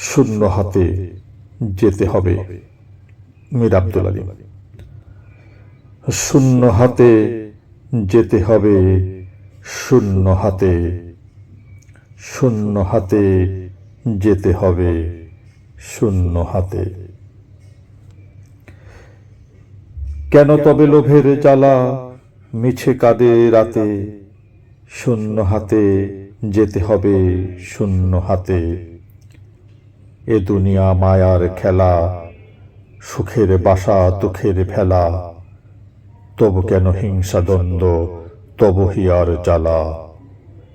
শূন্য হাতে যেতে হবে। মীর আব্দুল আলী শূন্য হাতে যেতে হবে। শূন্য হাতে। শূন্য হাতে যেতে হবে। শূন্য হাতে। কেন তবে লোভের জ্বালা মিছে কাঁদে রাতে? শূন্য হাতে যেতে হবে। শূন্য হাতে। এ দুনিয়া মায়ার খেলা, সুখের বাসা দুঃখের ফেলা। তবু কেন হিংসা দ্বন্দ্ব, তবু হিয়ার জ্বালা।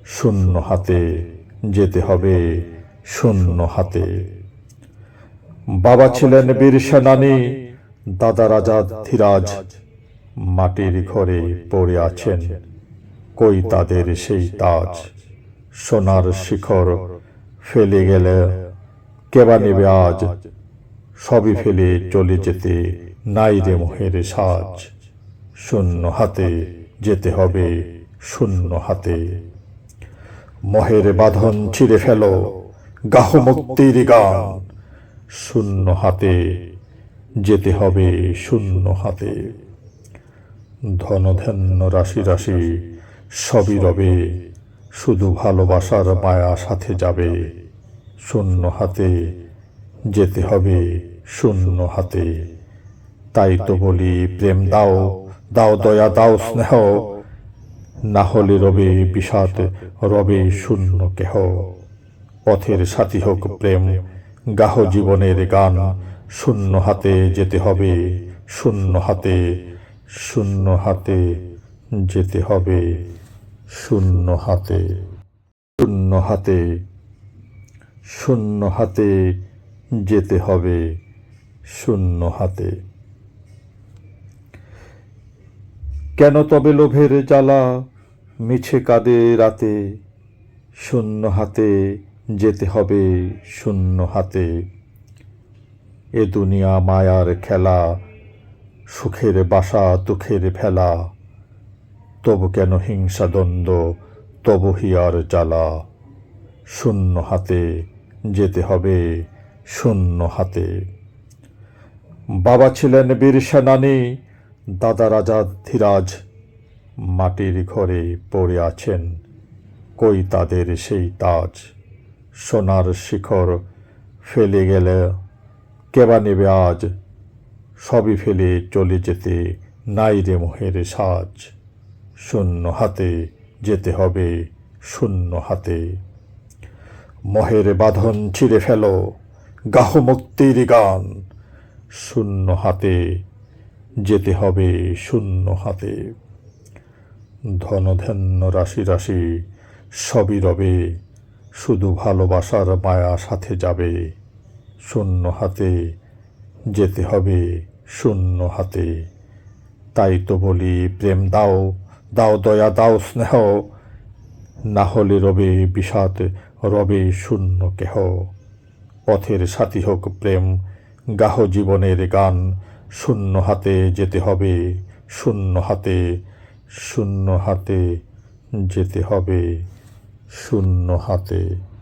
শূন্য হাতে যেতে হবে, শূন্য হাতে। বাবা ছিলেন বীর সেনানী, দাদা রাজা ধীরাজ। মাটির ঘরে পড়ে আছেন, কই তাদের সেই তাজ। সোনার শিখর ফেলে গেলে কেবা নেবে আজ? সবই ফেলে চলে যেতে নাই রে মোহের সাজ। শূন্য হাতে যেতে হবে, শূন্য হাতে। মহের বাঁধন ছিঁড়ে ফেল, গাহ মুক্তির গান। শূন্য হাতে যেতে হবে, শূন্য হাতে। ধনধান্য রাশি রাশি, সবই রবে, শুধু ভালোবাসার মায়া সাথে যাবে। শূন্য হাতে। যেতে হবে শূন্য হাতে। তাই তো বলি, প্রেম দাও দাও দয়া, দাও স্নেহ। না হলে রবে বিষাদ, রবে শূন্য কেহ। পথের সাথী হোক প্রেম, গাহ জীবনের গান। শূন্য হাতে যেতে হবে শূন্য হাতে। শূন্য হাতে যেতে হবে শূন্য হাতে। শূন্য হাতে। শূন্য হাতে যেতে হবে, শূন্য হাতে। কেন তবে লোভের জ্বালা মিছে কাঁদে রাতে? শূন্য হাতে যেতে হবে, শূন্য হাতে। এ দুনিয়া মায়ার খেলা, সুখের বাসা দুঃখের ফেলা। তবু কেন হিংসা দ্বন্দ্ব, তবু হিয়ার জ্বালা? শূন্য হাতে যেতে হবে শূন্য হাতে। বাবা ছিলেন বীর সেনানী, দাদা রাজা ধীরাজ মাটির ঘরে পড়ে আছেন। কই তাদের সেই তাজ? সোনার শিখর ফেলে গেলে কেবা নেবে আজ? সবই ফেলে চলে যেতে নাই রে মোহের সাজ। শূন্য হাতে যেতে হবে, শূন্য হাতে। মহের বাঁধন ছিঁড়ে ফেল, গাহ মুক্তির গান। শূন্য হাতে যেতে হবে শূন্য হাতে। ধনধান্য রাশি রাশি সবই রবে, শুধু ভালোবাসার মায়া সাথে যাবে। শূন্য হাতে যেতে হবে শূন্য হাতে। তাই তো বলি, প্রেম দাও দাও দয়া, দাও স্নেহ। না হলে রবে বিষাদ রবে শূন্য কেহ। পথের সাথী হোক প্রেম, গাহ জীবনের গান, শূন্য হাতে যেতে হবে, শূন্য হাতে শূন্য হাতে যেতে হবে, শূন্য হাতে।